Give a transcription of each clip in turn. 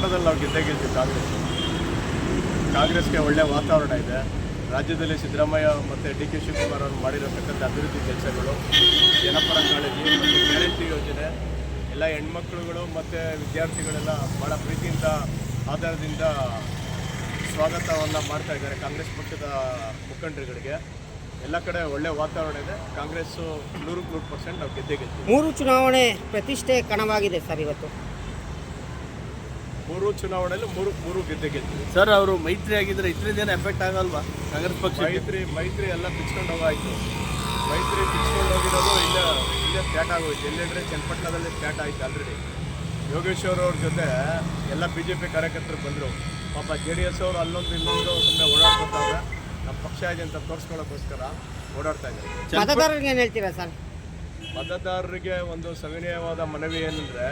ಮಟ್ಟದಲ್ಲಿ ನಾವು ಗೆದ್ದೇ ಗೆಲ್ತೀವಿ ಕಾಂಗ್ರೆಸ್. ಕಾಂಗ್ರೆಸ್ಗೆ ಒಳ್ಳೆಯ ವಾತಾವರಣ ಇದೆ. ರಾಜ್ಯದಲ್ಲಿ ಸಿದ್ದರಾಮಯ್ಯ ಮತ್ತು ಡಿ ಕೆ ಶಿವಕುಮಾರ್ ಅವರು ಮಾಡಿರತಕ್ಕಂಥ ಅಭಿವೃದ್ಧಿ ಕೆಲಸಗಳು ಜನಪರ ಕಾಳಜಿ ಗ್ಯಾರಂಟಿ ಯೋಜನೆ, ಎಲ್ಲ ಹೆಣ್ಮಕ್ಳುಗಳು ಮತ್ತು ವಿದ್ಯಾರ್ಥಿಗಳೆಲ್ಲ ಭಾಳ ಪ್ರೀತಿಯಿಂದ ಆಧಾರದಿಂದ ಸ್ವಾಗತವನ್ನು ಮಾಡ್ತಾ ಇದ್ದಾರೆ ಕಾಂಗ್ರೆಸ್ ಪಕ್ಷದ ಮುಖಂಡರುಗಳಿಗೆ. ಎಲ್ಲ ಕಡೆ ಒಳ್ಳೆ ವಾತಾವರಣ ಇದೆ. ಕಾಂಗ್ರೆಸ್ಸು ನೂರಕ್ಕೆ ನೂರು ಪರ್ಸೆಂಟ್ ನಾವು ಗೆದ್ದೇ ಗೆದ್ದು ಮೂರು ಚುನಾವಣೆ ಪ್ರತಿಷ್ಠೆ ಕಣವಾಗಿದೆ ಸರ್ ಇವತ್ತು. ಮೂರು ಚುನಾವಣೆಯಲ್ಲಿ ಮೂರು ಮೂರು ಗೆದ್ದೆ ಗೆದ್ದಿದೆ. ಸರ್ ಅವರು ಮೈತ್ರಿ ಆಗಿದ್ರೆ ಇದರಿಂದ ಏನು ಎಫೆಕ್ಟ್ ಆಗಲ್ವಾ? ಕಾಂಗ್ರೆಸ್ ಪಕ್ಷ ಮೈತ್ರಿ ಮೈತ್ರಿ ಎಲ್ಲ ಬಿಚ್ಕೊಂಡು ಹೋಗಾಯ್ತು. ಮೈತ್ರಿ ಬಿಚ್ಕೊಂಡು ಹೋಗಿರೋದು ಇಲ್ಲ ಇಲ್ಲೇ ಸ್ಟಾರ್ಟ್ ಆಗೋಯ್ತು. ಎಲ್ಲೆಂದ್ರೆ ಚನ್ನಪಟ್ಟಣದಲ್ಲಿ ಸ್ಟಾರ್ಟ್ ಆಯ್ತು ಆಲ್ರೆಡಿ ಯೋಗೇಶ್ವರ್ ಅವ್ರ ಜೊತೆ ಎಲ್ಲ ಬಿ ಜೆ ಪಿ ಕಾರ್ಯಕರ್ತರು ಬಂದರು. ಪಾಪ ಜೆ ಡಿ ಎಸ್ ಅವರು ಅಲ್ಲೊಂದು ಇನ್ನೊಂದು ಸುಮ್ಮನೆ ಓಡಾಡ್ಕೊತಾರೆ ನಮ್ಮ ಪಕ್ಷ ಇದೆ ಅಂತ ತೋರಿಸ್ಕೊಳ್ಳೋಕ್ಕೋಸ್ಕರ ಓಡಾಡ್ತಾ ಇದ್ದಾರೆ. ಮತದಾರರಿಗೆ ಏನು ಹೇಳ್ತೀರಾ ಸರ್ ಮತದಾರರಿಗೆ ಒಂದು ಸವಿನಯವಾದ ಮನವಿ ಏನಂದರೆ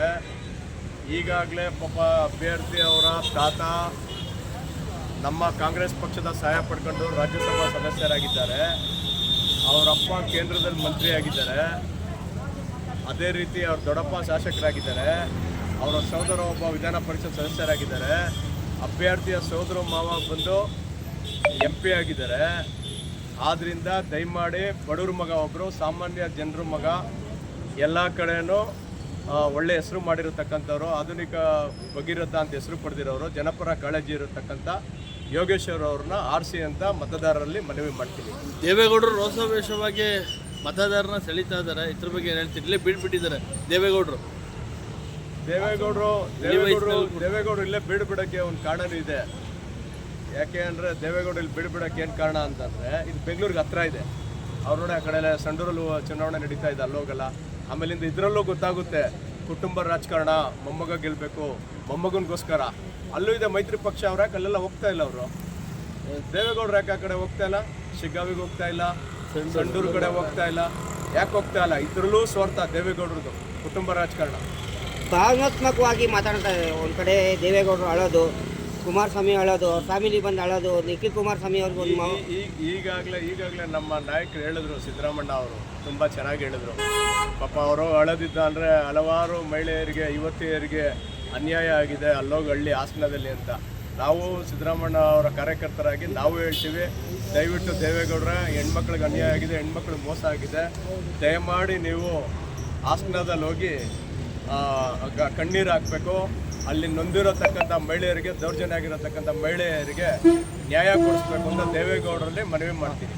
ಈಗಾಗಲೇ ಪಾಪ ಅಭ್ಯರ್ಥಿ ಅವರ ತಾತ ನಮ್ಮ ಕಾಂಗ್ರೆಸ್ ಪಕ್ಷದ ಸಹಾಯ ಪಡ್ಕೊಂಡು ರಾಜ್ಯಸಭಾ ಸದಸ್ಯರಾಗಿದ್ದಾರೆ. ಅವರಪ್ಪ ಕೇಂದ್ರದಲ್ಲಿ ಮಂತ್ರಿಯಾಗಿದ್ದಾರೆ. ಅದೇ ರೀತಿ ಅವ್ರ ದೊಡ್ಡಪ್ಪ ಶಾಸಕರಾಗಿದ್ದಾರೆ. ಅವರ ಸಹೋದರ ಒಬ್ಬ ವಿಧಾನ ಪರಿಷತ್ ಸದಸ್ಯರಾಗಿದ್ದಾರೆ. ಅಭ್ಯರ್ಥಿಯ ಸಹೋದರ ಮಾವ ಬಂದು ಎಂ ಪಿ ಆಗಿದ್ದಾರೆ. ಆದ್ದರಿಂದ ದಯಮಾಡಿ ಬಡವ್ರ ಮಗ ಒಬ್ಬರು ಸಾಮಾನ್ಯ ಜನರ ಮಗ ಎಲ್ಲ ಕಡೆನೂ ಆ, ಒಳ್ಳೆ ಹೆಸರು ಮಾಡಿರತಕ್ಕಂಥವ್ರು ಆಧುನಿಕ ಭಗೀರಥ ಅಂತ ಹೆಸರು ಪಡೆದಿರೋರು ಜನಪರ ಕಾಳಜಿ ಇರತಕ್ಕಂಥ ಯೋಗೇಶ್ವರ್ ಅವ್ರನ್ನ ಆರಿಸಿ ಅಂತ ಮತದಾರರಲ್ಲಿ ಮನವಿ ಮಾಡ್ತೀವಿ ದೇವೇಗೌಡರು ರೋಸಾವೇಶವಾಗಿ ಮತದಾರನ ಸೆಳೀತಾ ಇದ್ದಾರೆ. ಇದ್ರ ಬಗ್ಗೆ ಏನು ಹೇಳ್ತೀರಿ? ಇಲ್ಲೇ ಬೀಳ್ಬಿಟ್ಟಿದ್ದಾರೆ. ದೇವೇಗೌಡರು. ದೇವೇಗೌಡರು ದೇವೇಗೌಡರು ದೇವೇಗೌಡರು ಇಲ್ಲೇ ಬೀಳ್ಬಿಡೋಕ್ಕೆ ಒಂದು ಕಾರಣ ಇದೆ. ಯಾಕೆ ಅಂದರೆ ದೇವೇಗೌಡರು ಇಲ್ಲಿ ಬೀಳ್ಬಿಡೋಕ್ಕೆ ಏನು ಕಾರಣ ಅಂತಂದರೆ ಇದು ಬೆಂಗಳೂರಿಗೆ ಹತ್ರ ಇದೆ. ಅವ್ರ ನೋಡಿ ಆ ಕಡೆ ಸಂಡೂರಲ್ಲೂ ಚುನಾವಣೆ ನಡೀತಾ ಇದೆ ಅಲ್ಲೋಗಲ್ಲ. ಆಮೇಲಿಂದ ಇದರಲ್ಲೂ ಗೊತ್ತಾಗುತ್ತೆ ಕುಟುಂಬ ರಾಜಕಾರಣ ಮೊಮ್ಮಗ ಗೆಲ್ಲಬೇಕು ಮೊಮ್ಮಗನಿಗೋಸ್ಕರ. ಅಲ್ಲೂ ಇದೆ ಮೈತ್ರಿ ಪಕ್ಷ ಅವ್ರ ಯಾಕೆ ಅಲ್ಲೆಲ್ಲ ಹೋಗ್ತಾ ಇಲ್ಲ ಅವರು? ದೇವೇಗೌಡರು ಯಾಕೆ ಆ ಕಡೆ ಹೋಗ್ತಾ ಇಲ್ಲ? ಶಿಗ್ಗಾವಿಗೆ ಹೋಗ್ತಾ ಇಲ್ಲ ಸಂಡೂರು ಕಡೆ ಹೋಗ್ತಾ ಇಲ್ಲ. ಯಾಕೆ ಹೋಗ್ತಾ ಇಲ್ಲ? ಇದರಲ್ಲೂ ಸ್ವಾರ್ಥ ದೇವೇಗೌಡರದು ಕುಟುಂಬ ರಾಜಕಾರಣ. ಭಾವನಾತ್ಮಕವಾಗಿ ಮಾತಾಡ್ತಾ ಇದ್ದಾರೆ. ಒಂದು ಕಡೆ ದೇವೇಗೌಡರು ಅಳೋದು ಕುಮಾರಸ್ವಾಮಿ ಅಳೋದು ಫ್ಯಾಮಿಲಿ ಬಂದು ಅಳೋದು ನಿಖಿಲ್ ಕುಮಾರಸ್ವಾಮಿ ಅವ್ರಿಗೆ ಒಂದು ಈಗಾಗಲೇ ಈಗಾಗಲೇ ನಮ್ಮ ನಾಯಕರು ಹೇಳಿದ್ರು ಸಿದ್ದರಾಮಣ್ಣ ಅವರು. ತುಂಬ ಚೆನ್ನಾಗಿ ಹೇಳಿದ್ರು. ಪಾಪ ಅವರು ಅಳದಿದ್ದ ಅಂದರೆ ಹಲವಾರು ಮಹಿಳೆಯರಿಗೆ, ಯುವತಿಯರಿಗೆ ಅನ್ಯಾಯ ಆಗಿದೆ ಅಲ್ಲೋಗಿ ಹಳ್ಳಿ ಹಾಸನದಲ್ಲಿ ಅಂತ. ನಾವು ಸಿದ್ದರಾಮಣ್ಣ ಅವರ ಕಾರ್ಯಕರ್ತರಾಗಿ ನಾವು ಹೇಳ್ತೀವಿ, ದಯವಿಟ್ಟು ದೇವೇಗೌಡರ, ಹೆಣ್ಮಕ್ಳಿಗೆ ಅನ್ಯಾಯ ಆಗಿದೆ, ಹೆಣ್ಮಕ್ಳಿಗೆ ಮೋಸ ಆಗಿದೆ. ದಯಮಾಡಿ ನೀವು ಹಾಸನದಲ್ಲಿ ಹೋಗಿ ಕಣ್ಣೀರು ಹಾಕಬೇಕು. ಅಲ್ಲಿ ನೊಂದಿರತಕ್ಕಂಥ ಮಹಿಳೆಯರಿಗೆ ದೌರ್ಜನ್ಯ ಆಗಿರತಕ್ಕಂಥ ಮಹಿಳೆಯರಿಗೆ ನ್ಯಾಯ ಕೊಡಿಸ್ಬೇಕು ಅಂತ ದೇವೇಗೌಡರಲ್ಲಿ ಮನವಿ ಮಾಡ್ತೀನಿ.